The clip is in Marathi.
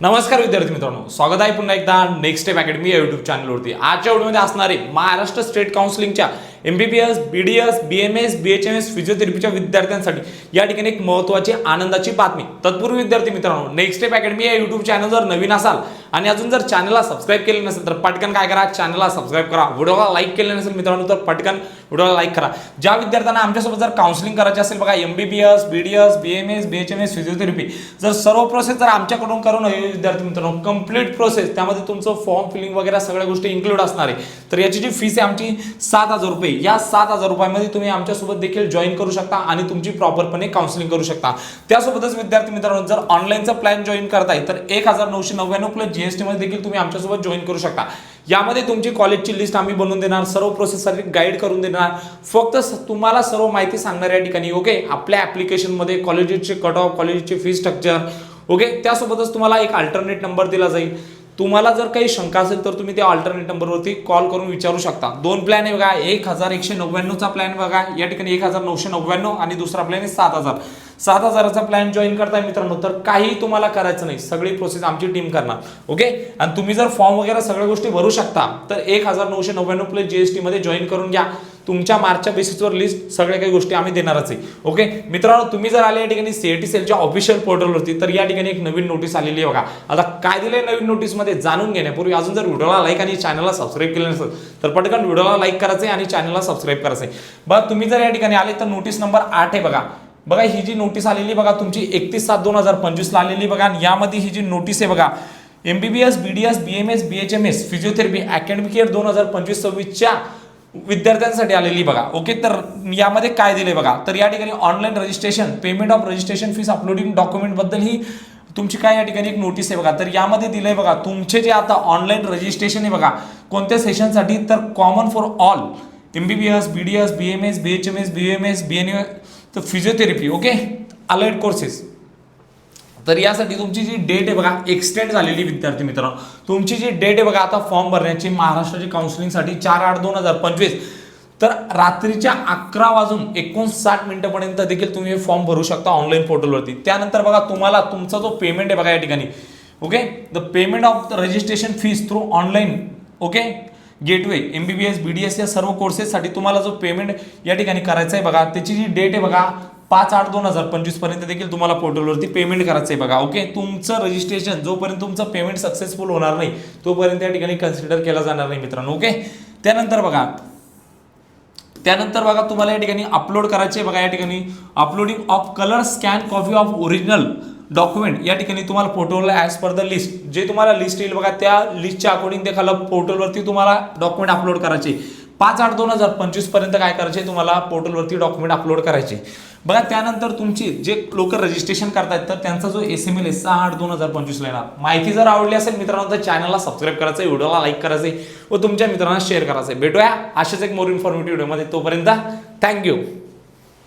नमस्कार विद्यार्थी मित्रांनो स्वागत आहे पुन्हा एकदा नेक्स्ट स्टेप अकॅडमी या युट्यूब चॅनलवरती आजच्या व्हिडिओमध्ये असणारे Maharashtra state काउन्सिलिंगच्या M B B S B D S B M S B H M S फिजिओथेरपीच्या विद्यार्थ्यांसाठी या ठिकाणी एक महत्त्वाची आनंदाची बातमी. तत्पूर्वी विद्यार्थी मित्रांनो नेक्स्ट स्टेप अकॅडमी या यूट्यूब चॅनल जर नवीन असाल आणि अजून जर चॅनलला सबस्क्राईब केले नसेल तर पटकन काय करा चॅनलला सबस्क्राईब करा. व्हिडिओला लाईक केले नसेल मित्रांनो तर पटकन व्हिडिओला लाईक करा. ज्या विद्यार्थ्यांना आमच्यासोबत जर काउन्सिलिंग करायचे असेल बघा M B B S B D S B M S B H M S physiotherapy जर सर्व प्रोसेस जर आमच्याकडून करून हवी विद्यार्थी मित्रांनो कंप्लीट प्रोसेस त्यामध्ये तुमचं फॉर्म फिलिंग वगैरे सगळ्या गोष्टी इन्क्लूड असणार आहे. तर याची जी फीस आहे आमची सात हजार रुपये. या सात हजार रुपयामध्ये तुम्ही आमच्यासोबत देखील जॉईन करू शकता आणि तुमची प्रॉपरपणे काउन्सिलिंग करू शकता. त्यासोबतच विद्यार्थी मित्रांनो जर ऑनलाईनचा प्लॅन जॉईन करताय तर एक हजार नऊशे नव्याण्णव प्लस जीएसटी मध्ये देखील तुम्ही आमच्यासोबत जॉईन करू शकता. यामध्ये तुमची कॉलेजची लिस्ट आम्ही बनवून देणार सर्व प्रोसेससाठी गाईड करून देणार. फक्त तुम्हाला सर्व माहिती सांगणार या ठिकाणी ओके आपल्या ॲप्लिकेशनमध्ये कॉलेजेसचे कट ऑफ कॉलेजचे फी स्ट्रक्चर ओके त्यासोबतच तुम्हाला एक अल्टरनेट नंबर दिला जाईल. तुम्हाला जर काही शंका असेल तर तुम्ही त्या अल्टरनेट नंबरवरती कॉल करून विचारू शकता. दोन प्लॅन आहे बघा एक हजार एकशे नव्याण्णवचा प्लॅन बघा या ठिकाणी एक हजार नऊशे नव्याण्णव आणि दुसरा प्लॅन आहे सात हजार. सात हजाराचा प्लॅन जॉईन करताय मित्रांनो तर काही तुम्हाला करायचं नाही. सगळी प्रोसेस आमची टीम करणार. ओके आणि तुम्ही जर फॉर्म वगैरे सगळ्या गोष्टी भरू शकता तर एक हजार नऊशे नव्याण्णव प्लस जीएसटी मध्ये जॉईन करून घ्या. तुमच्या मार्चच्या बेसिसवर लिस्ट सगळ्या काही गोष्टी आम्ही देणारच आहे. ओके मित्रांनो तुम्ही जर आले या ठिकाणी सीएटी सेलच्या ऑफिशियल पोर्टलवरती तर या ठिकाणी एक नवीन नोटीस आलेली आहे बघा. आता काय दिलंय नवीन नोटीसमध्ये जाणून घेण्यापूर्वी अजून जर व्हिडिओला लाईक आणि चॅनलला सबस्क्राईब केलं नसेल तर पटकन व्हिडिओला लाईक करायचं आहे आणि चॅनलला सबस्क्राईब करायचं आहे बघा तुम्ही जर या ठिकाणी आले तर नोटीस नंबर आठ आहे बघा. बघा ही जी नोटीस आलेली बघा तुमची एकतीस सात दोन हजार पंचवीसला आलेली बघा आणि यामध्ये ही जी नोटीस आहे बघा M B B S B D S B M S B H M S physiotherapy academic year दोन हजार पंचवीस सव्वीसच्या विद्यार्थ्यांसाठी आलेली बघा. ओके तर यामध्ये काय दिले बघा? तर या ठिकाणी online registration payment of registration fees uploading डॉक्युमेंटबद्दल ही तुमची काय या ठिकाणी एक नोटीस आहे बघा? तर यामध्ये दिलंय बघा तुमचे जे आता ऑनलाईन रजिस्ट्रेशन आहे बघा कोणत्या सेशनसाठी तर common for all M B B S B D तर फिजिओथेरपी ओके अलर्ट कोर्सेस तर यासाठी तुमची जी डेट आहे बघा एक्सटेंड झालेली विद्यार्थी मित्रांनो. तुमची जी डेट आहे बघा आता फॉर्म भरण्याची महाराष्ट्राची काउन्सिलिंगसाठी चार आठ दोन हजार पंचवीस. तर रात्रीच्या अकरा वाजून एकोणसाठ मिनिटापर्यंत देखील तुम्ही हे फॉर्म भरू शकता ऑनलाईन पोर्टलवरती त्यानंतर बघा तुम्हाला तुमचा जो पेमेंट आहे बघा या ठिकाणी. Okay the payment of the registration fees through online okay gateway M B B S B D S या सर्व कोर्सेससाठी तुम्हाला जो पेमेंट या ठिकाणी करायचा आहे बघा त्याची जी डेट आहे बघा पाच आठ दोन हजार पंचवीसपर्यंत देखील तुम्हाला पोर्टलवरती पेमेंट करायचं आहे बघा ओके तुमचं रजिस्ट्रेशन जोपर्यंत तुमचं पेमेंट सक्सेसफुल होणार नाही तोपर्यंत या ठिकाणी कन्सिडर केला जाणार नाही मित्रांनो ओके त्यानंतर बघा त्यानंतर बघा तुम्हाला या ठिकाणी अपलोड करायचे बघा या ठिकाणी uploading of colour scan copy of original document या ठिकाणी तुम्हाला पोर्टलला ॲज पर द लिस्ट जे तुम्हाला लिस्ट येईल बघा त्या लिस्टच्या अकॉर्डिंग ते खाला पोर्टलवरती तुम्हाला डॉक्युमेंट अपलोड करायचे. पाच आठ दोन हजार पंचवीसपर्यंत काय करायचे? तुम्हाला पोर्टलवरती डॉक्युमेंट अपलोड करायचे. बघा त्यानंतर तुमची जे लोक रजिस्ट्रेशन करतायत तर त्यांचा जो एस एम एल आहे सहा आठ दोन हजार पंचवीसला येणार. माहिती जर आवडली असेल मित्रांनो तर चॅनलला सबस्क्राईब करायचं व्हिडिओला लाईक करायचं व तुमच्या मित्रांना शेअर करायचं. भेटूया अशाच एक मोर इन्फॉर्मेटिव्ह व्हिडिओमध्ये तोपर्यंत थँक्यू